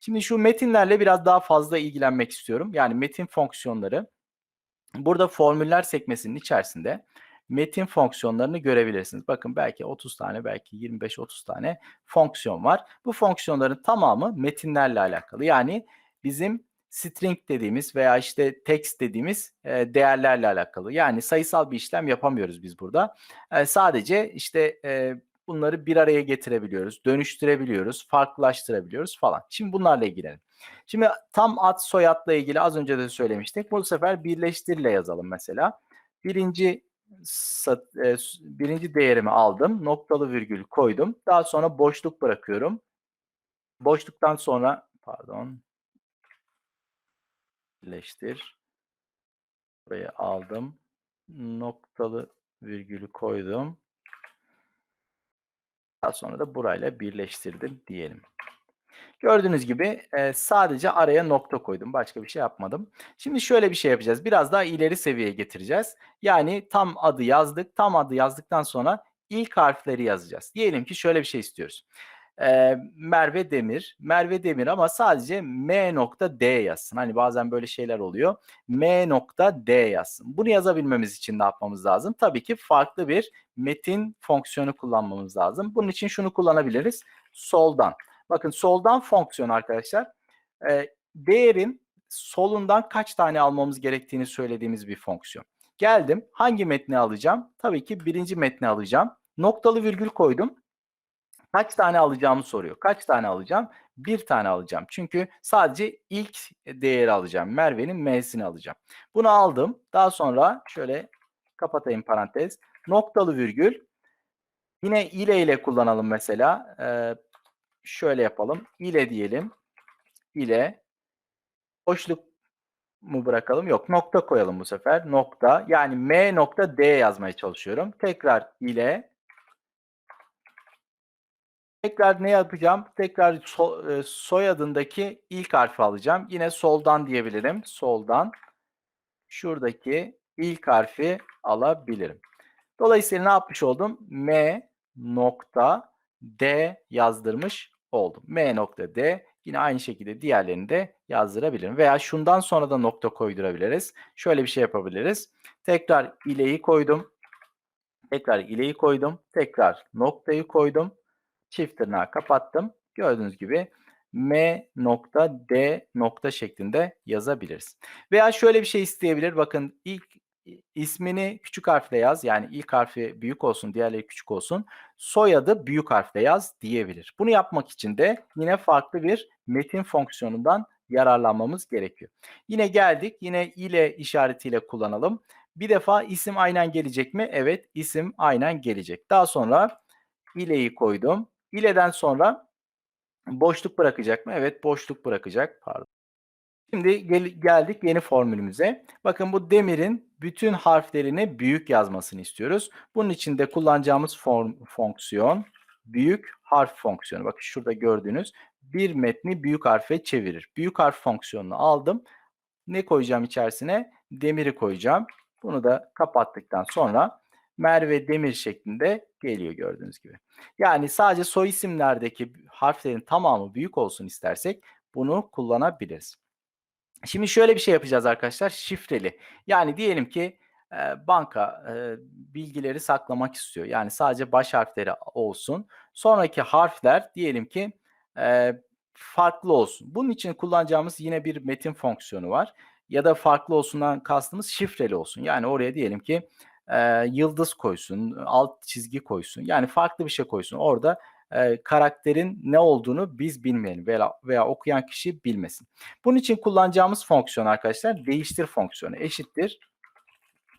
Şimdi şu metinlerle biraz daha fazla ilgilenmek istiyorum. Yani metin fonksiyonları. Burada formüller sekmesinin içerisinde metin fonksiyonlarını görebilirsiniz. Bakın belki 30 tane, belki 25-30 tane fonksiyon var. Bu fonksiyonların tamamı metinlerle alakalı. Yani bizim string dediğimiz veya işte text dediğimiz e, değerlerle alakalı. Yani sayısal bir işlem yapamıyoruz biz burada. E, sadece işte e, bunları bir araya getirebiliyoruz, dönüştürebiliyoruz, farklılaştırabiliyoruz falan. Şimdi bunlarla ilgilenelim. Şimdi tam ad soyadla ilgili az önce de söylemiştik. Bu sefer birleştirle yazalım mesela. Birinci e, birinci değerimi aldım. Noktalı virgül koydum. Daha sonra boşluk bırakıyorum. Boşluktan sonra pardon birleştir. Buraya aldım. Noktalı virgülü koydum. Daha sonra da burayla birleştirdim diyelim. Gördüğünüz gibi sadece araya nokta koydum. Başka bir şey yapmadım. Şimdi şöyle bir şey yapacağız. Biraz daha ileri seviyeye getireceğiz. Yani tam adı yazdık. Tam adı yazdıktan sonra ilk harfleri yazacağız. Diyelim ki şöyle bir şey istiyoruz. E, Merve Demir. Merve Demir ama sadece M nokta D yazsın. Hani bazen böyle şeyler oluyor. M nokta D yazsın. Bunu yazabilmemiz için ne yapmamız lazım? Tabii ki farklı bir metin fonksiyonu kullanmamız lazım. Bunun için şunu kullanabiliriz. Soldan. Bakın soldan fonksiyon arkadaşlar. E, değerin solundan kaç tane almamız gerektiğini söylediğimiz bir fonksiyon. Geldim. Hangi metni alacağım? Tabii ki birinci metni alacağım. Noktalı virgül koydum. Kaç tane alacağımı soruyor. Kaç tane alacağım? Bir tane alacağım. Çünkü sadece ilk değeri alacağım. Merve'nin M'sini alacağım. Bunu aldım. Daha sonra şöyle kapatayım parantez. Noktalı virgül. Yine ile ile kullanalım mesela. Ee, şöyle yapalım. ile diyelim. ile boşluk mu bırakalım? Yok nokta koyalım bu sefer. Nokta yani M nokta D yazmaya çalışıyorum. Tekrar ile Tekrar ne yapacağım? Tekrar so, e, soyadındaki ilk harfi alacağım. Yine soldan diyebilirim. Soldan şuradaki ilk harfi alabilirim. Dolayısıyla ne yapmış oldum? M nokta D yazdırmış oldum. M nokta D yine aynı şekilde diğerlerini de yazdırabilirim. Veya şundan sonra da nokta koydurabiliriz. Şöyle bir şey yapabiliriz. Tekrar ileyi koydum. Tekrar ileyi koydum. Tekrar noktayı koydum. Çift tırnağı kapattım. Gördüğünüz gibi M nokta D nokta şeklinde yazabiliriz. Veya şöyle bir şey isteyebilir. Bakın ilk ismini küçük harfle yaz. Yani ilk harfi büyük olsun, diğerleri küçük olsun. Soyadı büyük harfle yaz diyebilir. Bunu yapmak için de yine farklı bir metin fonksiyonundan yararlanmamız gerekiyor. Yine geldik. Yine ile işaretiyle kullanalım. Bir defa isim aynen gelecek mi? Evet, isim aynen gelecek. Daha sonra ileyi koydum. İle'den sonra boşluk bırakacak mı? Evet, boşluk bırakacak. Pardon. Şimdi gel geldik yeni formülümüze. Bakın bu demirin bütün harflerini büyük yazmasını istiyoruz. Bunun için de kullanacağımız form, fonksiyon büyük harf fonksiyonu. Bakın şurada gördüğünüz bir metni büyük harfe çevirir. Büyük harf fonksiyonunu aldım. Ne koyacağım içerisine? Demiri koyacağım. Bunu da kapattıktan sonra Merve Demir şeklinde geliyor gördüğünüz gibi. Yani sadece soy isimlerdeki harflerin tamamı büyük olsun istersek bunu kullanabiliriz. Şimdi şöyle bir şey yapacağız arkadaşlar. Şifreli. Yani diyelim ki e, banka e, bilgileri saklamak istiyor. Yani sadece baş harfleri olsun. Sonraki harfler diyelim ki e, farklı olsun. Bunun için kullanacağımız yine bir metin fonksiyonu var. Ya da farklı olsundan kastımız şifreli olsun. Yani oraya diyelim ki e, yıldız koysun, alt çizgi koysun. Yani farklı bir şey koysun. Orada e, karakterin ne olduğunu biz bilmeyelim veya, veya okuyan kişi bilmesin. Bunun için kullanacağımız fonksiyon arkadaşlar değiştir fonksiyonu eşittir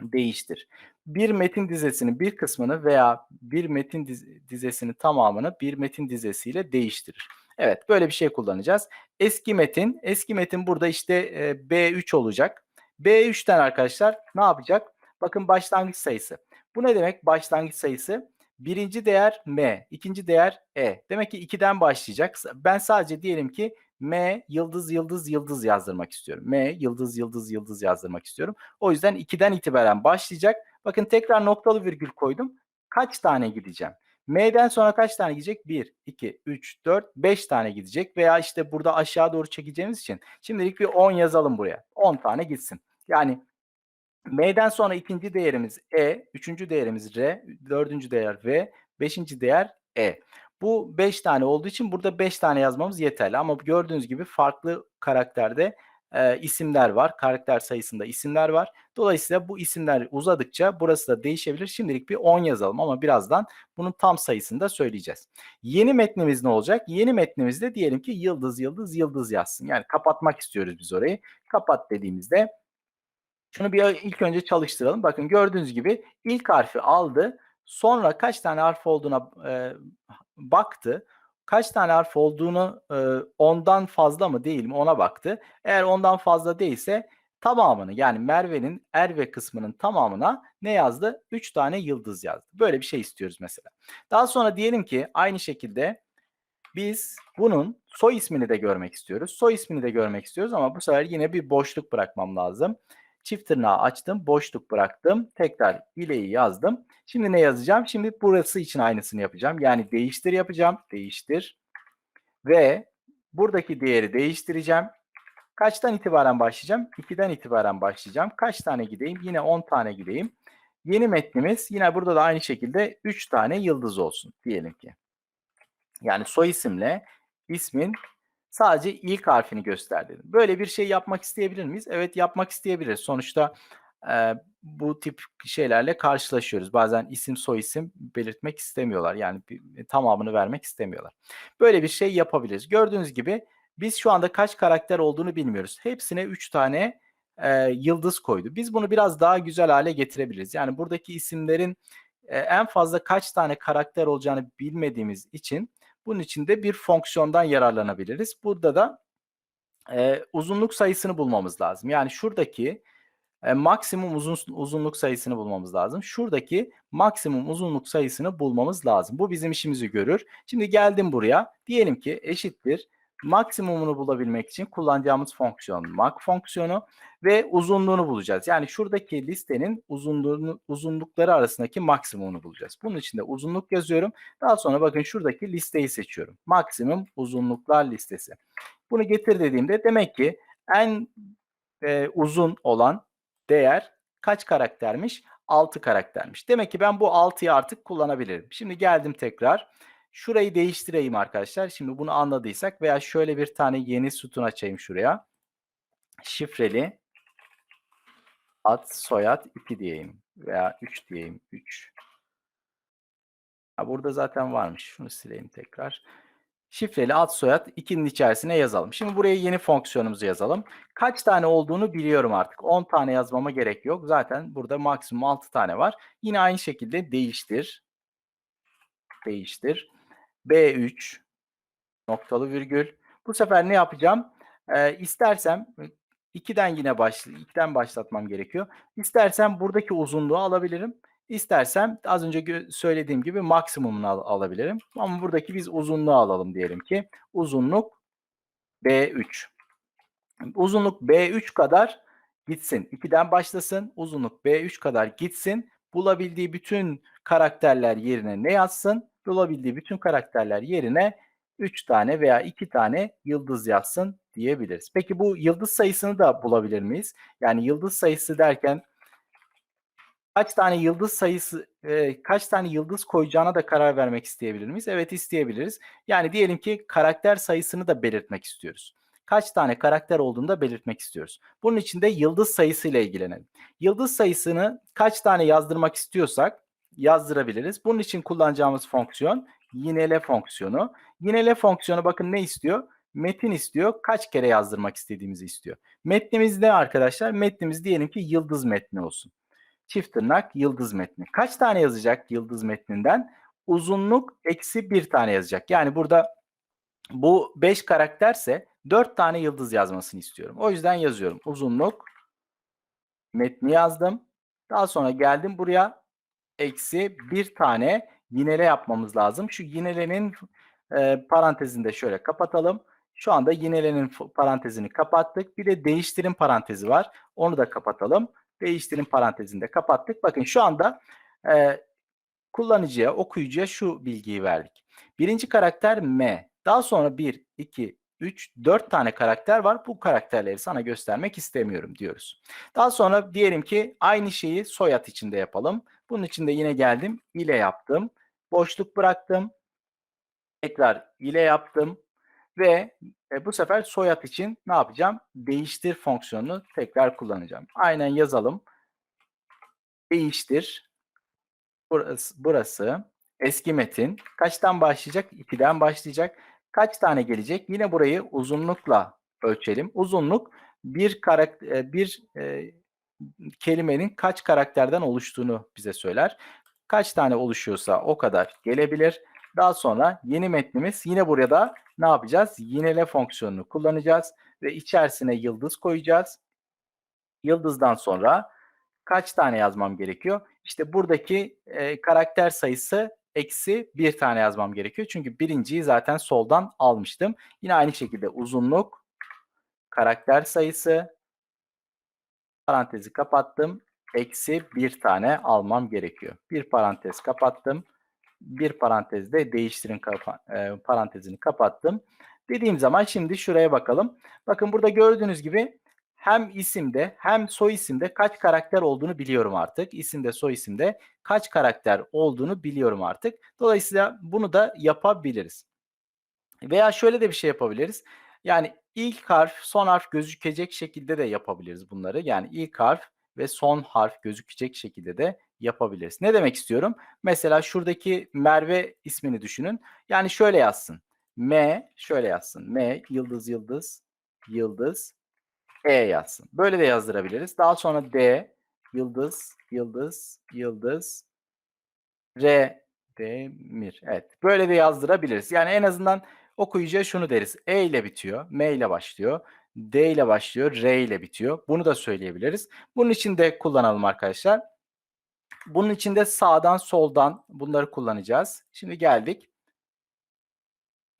değiştir. Bir metin dizesinin bir kısmını veya bir metin dizesinin tamamını bir metin dizesiyle değiştirir. Evet böyle bir şey kullanacağız. Eski metin, eski metin burada işte e, B3 olacak. B3'ten arkadaşlar ne yapacak? Bakın başlangıç sayısı. Bu ne demek başlangıç sayısı? Birinci değer M, ikinci değer E. Demek ki 2'den başlayacak. Ben sadece diyelim ki M yıldız yıldız yıldız yazdırmak istiyorum. M yıldız yıldız yıldız yazdırmak istiyorum. O yüzden 2'den itibaren başlayacak. Bakın tekrar noktalı virgül koydum. Kaç tane gideceğim? M'den sonra kaç tane gidecek? 1, 2, 3, 4, 5 tane gidecek. Veya işte burada aşağı doğru çekeceğimiz için şimdilik bir 10 yazalım buraya. 10 tane gitsin. Yani M'den sonra ikinci değerimiz E, üçüncü değerimiz R, dördüncü değer V, beşinci değer E. Bu 5 tane olduğu için burada 5 tane yazmamız yeterli. Ama gördüğünüz gibi farklı karakterde e, isimler var. Karakter sayısında isimler var. Dolayısıyla bu isimler uzadıkça burası da değişebilir. Şimdilik bir 10 yazalım ama birazdan bunun tam sayısını da söyleyeceğiz. Yeni metnimiz ne olacak? Yeni metnimizde diyelim ki yıldız yıldız yıldız yazsın. Yani kapatmak istiyoruz biz orayı. Kapat dediğimizde şunu bir ilk önce çalıştıralım. Bakın gördüğünüz gibi ilk harfi aldı. Sonra kaç tane harf olduğuna e, baktı. Kaç tane harf olduğunu e, ondan fazla mı değil mi ona baktı. Eğer ondan fazla değilse tamamını yani Merve'nin Erve kısmının tamamına ne yazdı? 3 tane yıldız yazdı. Böyle bir şey istiyoruz mesela. Daha sonra diyelim ki aynı şekilde biz bunun soy ismini de görmek istiyoruz. Soy ismini de görmek istiyoruz ama bu sefer yine bir boşluk bırakmam lazım. Çift tırnağı açtım, boşluk bıraktım. Tekrar ileyi yazdım. Şimdi ne yazacağım? Şimdi burası için aynısını yapacağım. Yani değiştir yapacağım. Değiştir. Ve buradaki değeri değiştireceğim. Kaçtan itibaren başlayacağım? 2'den itibaren başlayacağım. Kaç tane gideyim? Yine 10 tane gideyim. Yeni metnimiz yine burada da aynı şekilde 3 tane yıldız olsun diyelim ki. Yani soy isimle ismin sadece ilk harfini göster dedim. Böyle bir şey yapmak isteyebilir miyiz? Evet yapmak isteyebiliriz. Sonuçta e, bu tip şeylerle karşılaşıyoruz. Bazen isim soy isim belirtmek istemiyorlar. Yani bir, tamamını vermek istemiyorlar. Böyle bir şey yapabiliriz. Gördüğünüz gibi biz şu anda kaç karakter olduğunu bilmiyoruz. Hepsine 3 tane e, yıldız koydu. Biz bunu biraz daha güzel hale getirebiliriz. Yani buradaki isimlerin e, en fazla kaç tane karakter olacağını bilmediğimiz için bunun için de bir fonksiyondan yararlanabiliriz. Burada da e, uzunluk sayısını bulmamız lazım. Yani şuradaki e, maksimum uzun, uzunluk sayısını bulmamız lazım. Şuradaki maksimum uzunluk sayısını bulmamız lazım. Bu bizim işimizi görür. Şimdi geldim buraya. Diyelim ki eşittir. Maksimumunu bulabilmek için kullanacağımız fonksiyon mak fonksiyonu ve uzunluğunu bulacağız. Yani şuradaki listenin uzunluğunu, uzunlukları arasındaki maksimumunu bulacağız. Bunun için de uzunluk yazıyorum. Daha sonra bakın şuradaki listeyi seçiyorum. Maksimum uzunluklar listesi. Bunu getir dediğimde demek ki en e, uzun olan değer kaç karaktermiş? 6 karaktermiş. Demek ki ben bu 6'yı artık kullanabilirim. Şimdi geldim tekrar. Şurayı değiştireyim arkadaşlar. Şimdi bunu anladıysak veya şöyle bir tane yeni sütun açayım şuraya. Şifreli ad soyad 2 diyeyim veya 3 diyeyim. 3. Ha, burada zaten varmış. Şunu sileyim tekrar. Şifreli ad soyad 2'nin içerisine yazalım. Şimdi buraya yeni fonksiyonumuzu yazalım. Kaç tane olduğunu biliyorum artık. 10 tane yazmama gerek yok. Zaten burada maksimum 6 tane var. Yine aynı şekilde değiştir. Değiştir. B3 noktalı virgül. Bu sefer ne yapacağım? Ee, istersem 2'den yine başla 2'den başlatmam gerekiyor. İstersem buradaki uzunluğu alabilirim. İstersem az önce söylediğim gibi maksimumunu al alabilirim. Ama buradaki biz uzunluğu alalım diyelim ki. Uzunluk B3. Uzunluk B3 kadar gitsin. 2'den başlasın. Uzunluk B3 kadar gitsin. Bulabildiği bütün karakterler yerine ne yazsın? Bulabildiği bütün karakterler yerine 3 tane veya 2 tane yıldız yazsın diyebiliriz. Peki bu yıldız sayısını da bulabilir miyiz? Yani yıldız sayısı derken kaç tane yıldız sayısı e, kaç tane yıldız koyacağına da karar vermek isteyebilir miyiz? Evet isteyebiliriz. Yani diyelim ki karakter sayısını da belirtmek istiyoruz. Kaç tane karakter olduğunu da belirtmek istiyoruz. Bunun için de yıldız sayısı ile ilgilenelim. Yıldız sayısını kaç tane yazdırmak istiyorsak yazdırabiliriz. Bunun için kullanacağımız fonksiyon yinele fonksiyonu. Yinele fonksiyonu bakın ne istiyor? Metin istiyor. Kaç kere yazdırmak istediğimizi istiyor. Metnimiz ne arkadaşlar? Metnimiz diyelim ki yıldız metni olsun. Çift tırnak yıldız metni. Kaç tane yazacak yıldız metninden? Uzunluk eksi bir tane yazacak. Yani burada bu 5 karakterse 4 tane yıldız yazmasını istiyorum. O yüzden yazıyorum. Uzunluk metni yazdım. Daha sonra geldim buraya eksi bir tane yinele yapmamız lazım. Şu yinelenin e, parantezini şöyle kapatalım. Şu anda yinelenin parantezini kapattık. Bir de değiştirin parantezi var. Onu da kapatalım. Değiştirin parantezini de kapattık. Bakın şu anda e, kullanıcıya, okuyucuya şu bilgiyi verdik. Birinci karakter M. Daha sonra 1, 2, 3, 4 tane karakter var. Bu karakterleri sana göstermek istemiyorum diyoruz. Daha sonra diyelim ki aynı şeyi soyad içinde yapalım. Bunun için de yine geldim. ile yaptım. Boşluk bıraktım. Tekrar ile yaptım. Ve e, bu sefer soyad için ne yapacağım? Değiştir fonksiyonunu tekrar kullanacağım. Aynen yazalım. Değiştir. Burası, burası eski metin. Kaçtan başlayacak? 2'den başlayacak. Kaç tane gelecek? Yine burayı uzunlukla ölçelim. Uzunluk bir karakter bir e, kelimenin kaç karakterden oluştuğunu bize söyler. Kaç tane oluşuyorsa o kadar gelebilir. Daha sonra yeni metnimiz yine buraya da ne yapacağız? Yinele fonksiyonunu kullanacağız ve içerisine yıldız koyacağız. Yıldızdan sonra kaç tane yazmam gerekiyor? İşte buradaki e, karakter sayısı eksi bir tane yazmam gerekiyor. Çünkü birinciyi zaten soldan almıştım. Yine aynı şekilde uzunluk, karakter sayısı, parantezi kapattım. Eksi bir tane almam gerekiyor. Bir parantez kapattım. Bir parantezde değiştirin kapa e, parantezini kapattım. Dediğim zaman şimdi şuraya bakalım. Bakın burada gördüğünüz gibi hem isimde hem soy isimde kaç karakter olduğunu biliyorum artık. İsimde soy isimde kaç karakter olduğunu biliyorum artık. Dolayısıyla bunu da yapabiliriz. Veya şöyle de bir şey yapabiliriz. Yani ilk harf, son harf gözükecek şekilde de yapabiliriz bunları. Yani ilk harf ve son harf gözükecek şekilde de yapabiliriz. Ne demek istiyorum? Mesela şuradaki Merve ismini düşünün. Yani şöyle yazsın. M şöyle yazsın. M yıldız yıldız yıldız E yazsın. Böyle de yazdırabiliriz. Daha sonra D yıldız yıldız yıldız R Demir. Evet. Böyle de yazdırabiliriz. Yani en azından okuyucuya şunu deriz. E ile bitiyor. M ile başlıyor. D ile başlıyor. R ile bitiyor. Bunu da söyleyebiliriz. Bunun için de kullanalım arkadaşlar. Bunun için de sağdan soldan bunları kullanacağız. Şimdi geldik.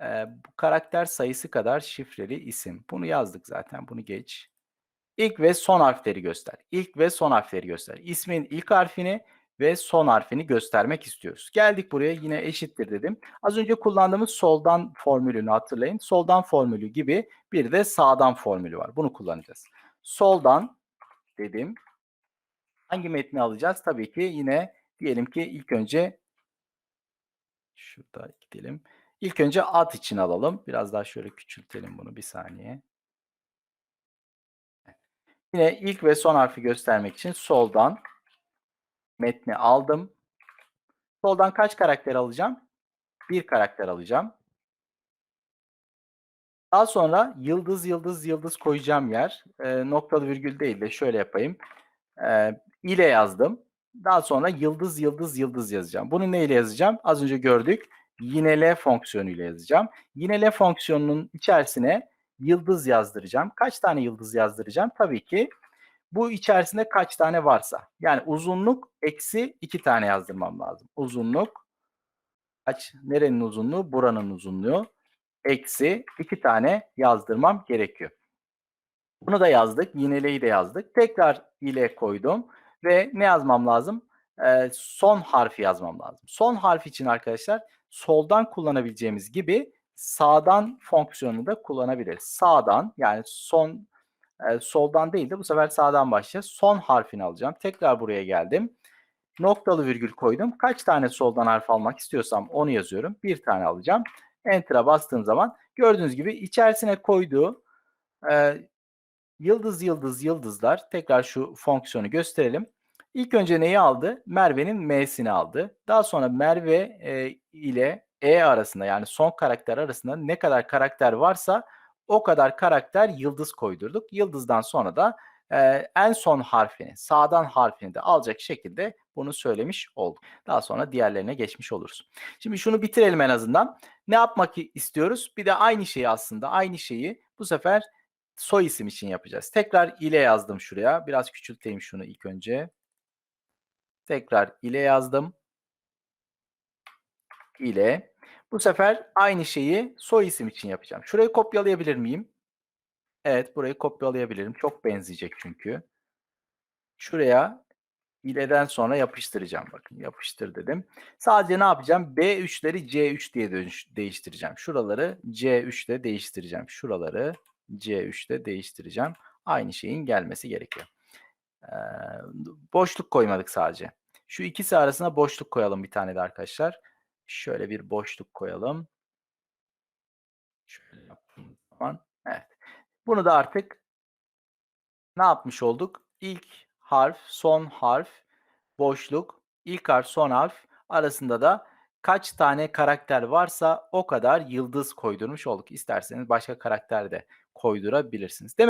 Ee, bu karakter sayısı kadar şifreli isim. Bunu yazdık zaten. Bunu geç. İlk ve son harfleri göster. İlk ve son harfleri göster. İsmin ilk harfini ve son harfini göstermek istiyoruz. Geldik buraya yine eşittir dedim. Az önce kullandığımız soldan formülünü hatırlayın. Soldan formülü gibi bir de sağdan formülü var. Bunu kullanacağız. Soldan dedim. Hangi metni alacağız? Tabii ki yine diyelim ki ilk önce şurada gidelim. İlk önce ad için alalım. Biraz daha şöyle küçültelim bunu bir saniye. Yine ilk ve son harfi göstermek için soldan metni aldım. Soldan kaç karakter alacağım? Bir karakter alacağım. Daha sonra yıldız yıldız yıldız koyacağım yer. E, noktalı virgül değil de şöyle yapayım. E, ile yazdım. Daha sonra yıldız yıldız yıldız yazacağım. Bunu neyle yazacağım? Az önce gördük. Yinele fonksiyonuyla yazacağım. Yinele fonksiyonunun içerisine yıldız yazdıracağım. Kaç tane yıldız yazdıracağım? Tabii ki bu içerisinde kaç tane varsa. Yani uzunluk eksi iki tane yazdırmam lazım. Uzunluk kaç? Nerenin uzunluğu? Buranın uzunluğu. Eksi iki tane yazdırmam gerekiyor. Bunu da yazdık. Yineleyi de yazdık. Tekrar ile koydum. Ve ne yazmam lazım? Ee, son harfi yazmam lazım. Son harf için arkadaşlar soldan kullanabileceğimiz gibi sağdan fonksiyonunu da kullanabiliriz. Sağdan yani son soldan değil de bu sefer sağdan başlayacağız. Son harfini alacağım. Tekrar buraya geldim. Noktalı virgül koydum. Kaç tane soldan harf almak istiyorsam onu yazıyorum. Bir tane alacağım. Enter'a bastığım zaman gördüğünüz gibi içerisine koyduğu e, yıldız yıldız yıldızlar. Tekrar şu fonksiyonu gösterelim. İlk önce neyi aldı? Merve'nin M'sini aldı. Daha sonra Merve e, ile E arasında yani son karakter arasında ne kadar karakter varsa o kadar karakter yıldız koydurduk. Yıldızdan sonra da e, en son harfini, sağdan harfini de alacak şekilde bunu söylemiş olduk. Daha sonra diğerlerine geçmiş oluruz. Şimdi şunu bitirelim en azından. Ne yapmak istiyoruz? Bir de aynı şeyi aslında, aynı şeyi bu sefer soy isim için yapacağız. Tekrar ile yazdım şuraya. Biraz küçülteyim şunu ilk önce. Tekrar ile yazdım. ile. Bu sefer aynı şeyi soy isim için yapacağım. Şurayı kopyalayabilir miyim? Evet, burayı kopyalayabilirim. Çok benzeyecek çünkü. Şuraya İleden sonra yapıştıracağım. Bakın yapıştır dedim. Sadece ne yapacağım? B3'leri C3 diye değiştireceğim. Şuraları C3 ile değiştireceğim. Şuraları C3 ile değiştireceğim. Aynı şeyin gelmesi gerekiyor. Ee, boşluk koymadık sadece. Şu ikisi arasına boşluk koyalım bir tane de arkadaşlar. Şöyle bir boşluk koyalım. Şöyle yaptığımız zaman. Evet. Bunu da artık ne yapmış olduk? İlk harf, son harf, boşluk, ilk harf, son harf arasında da kaç tane karakter varsa o kadar yıldız koydurmuş olduk. İsterseniz başka karakter de koydurabilirsiniz. Demek